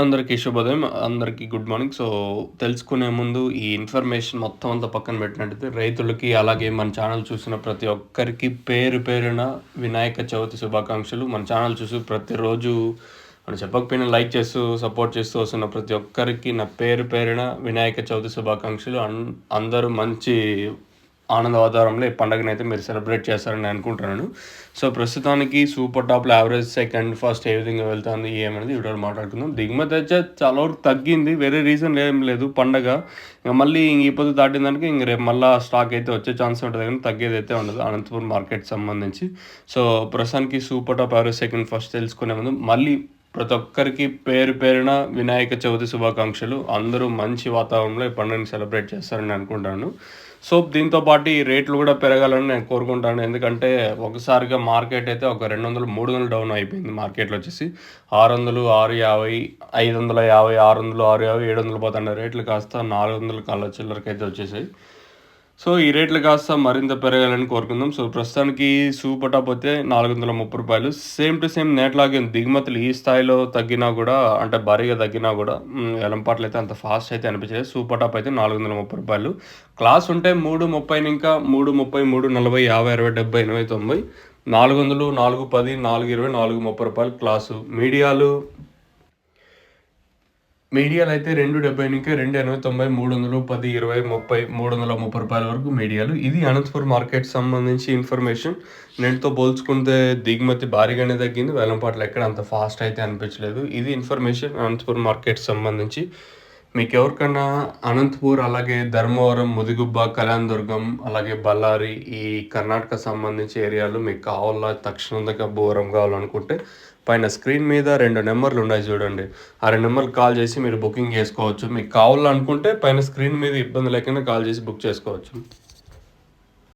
అందరికీ శుభోదయం. అందరికీ గుడ్ మార్నింగ్. సో, తెలుసుకునే ముందు ఈ ఇన్ఫర్మేషన్ మొత్తం అంతా పక్కన పెట్టినట్టయితే రైతులకి, అలాగే మన ఛానల్ చూసిన ప్రతి ఒక్కరికి పేరు పేరున వినాయక చవితి శుభాకాంక్షలు. మన ఛానల్ చూసి ప్రతిరోజు మనం చెప్పకపోయినా లైక్ చేస్తూ, సపోర్ట్ చేస్తూ వస్తున్న ప్రతి ఒక్కరికి నా పేరు పేరున వినాయక చవితి శుభాకాంక్షలు. అన్ అందరూ మంచి ఆనంద వాతావరణంలో ఈ పండుగనైతే మీరు సెలబ్రేట్ చేస్తారని నేను అనుకుంటున్నాను. సో, ప్రస్తుతానికి సూపర్ టాప్‌లో యావరేజ్ సెకండ్, ఫస్ట్ ఏ విధంగా వెళ్తుంది ఏమనేది ఈ వీడియోలో మాట్లాడుకుందాం. దిగుమతి అయితే చాలా వరకు తగ్గింది. వేరే రీజన్ ఏం లేదు పండగ. ఇంక మళ్ళీ ఈ పొద్దు దాటిందానికి ఇంక రేపు మళ్ళీ స్టాక్ అయితే వచ్చే ఛాన్స్ ఉంటుంది కానీ తగ్గేది తగ్గేదైతే ఉండదు అనంతపురం మార్కెట్ సంబంధించి. సో, ప్రస్తుతానికి super top average second, first తెలుసుకునే ముందు మళ్ళీ ప్రతి ఒక్కరికి పేరు పేరున వినాయక చవితి శుభాకాంక్షలు. అందరూ మంచి వాతావరణంలో ఈ పండుగని సెలబ్రేట్ చేస్తారని అనుకుంటాను. సో, దీంతో పాటు ఈ రేట్లు కూడా పెరగాలని నేను కోరుకుంటాను. ఎందుకంటే ఒకసారిగా మార్కెట్ అయితే ఒక 200, 300 డౌన్ అయిపోయింది మార్కెట్‌లో వచ్చేసి. ఆరు వందలు ఆరు యాభై ఐదు వందల యాభై ఆరు వందలు ఆరు యాభై ఏడు వందలు పోతున్న రేట్లు కాస్త నాలుగు 400 కళ్ళ చిల్లరకైతే వచ్చేసాయి. సో ఈ రేట్లు కాస్త మరింత పెరగాలని కోరుకుందాం. సో ప్రస్తుతానికి సూపర్ టాప్ అయితే నాలుగు వందల ముప్పై రూపాయలు. సేమ్ టు సేమ్ నేట్లాగే దిగుమతులు ఈ స్థాయిలో తగ్గినా కూడా అంటే భారీగా తగ్గినా కూడా ఎలంపాట్లు అయితే అంత ఫాస్ట్ అయితే అనిపించలేదు. సూపర్ టాప్ అయితే నాలుగు వందల ముప్పై రూపాయలు. క్లాస్ ఉంటే మూడు ముప్పై ఇంకా మూడు ముప్పై మూడు నలభై యాభై అరవై డెబ్బై ఎనభై తొంభై నాలుగు వందలు నాలుగు పది నాలుగు ఇరవై నాలుగు ముప్పై రూపాయలు క్లాసు. మీడియాలు మీడియాలు అయితే 270 నుంచి 280, 90, 310, 20, 30, 330 వరకు మీడియాలు. ఇది అనంతపురం మార్కెట్ సంబంధించి ఇన్ఫర్మేషన్. నేటితో పోల్చుకుంటే దిగుమతి భారీగానే తగ్గింది. వేలంపాట్లు ఎక్కడ అంత ఫాస్ట్ అయితే అనిపించలేదు. ఇది ఇన్ఫర్మేషన్ అనంతపురం మార్కెట్ సంబంధించి. మీకు ఎవరికన్నా అనంతపూర్, అలాగే ధర్మవరం, ముదిగుబ్బ, కళ్యాణదుర్గం, అలాగే బళ్ళారి ఈ కర్ణాటక సంబంధించి ఏరియాలు మీకు కావాలా తక్షణంగా బోరం కావాలనుకుంటే పైన స్క్రీన్ మీద రెండు నెంబర్లు ఉన్నాయి చూడండి. ఆ రెండు నెంబర్లు కాల్ చేసి మీరు బుకింగ్ చేసుకోవచ్చు. మీకు కావాలనుకుంటే పైన స్క్రీన్ మీద ఇబ్బంది లేకుండా కాల్ చేసి బుక్ చేసుకోవచ్చు.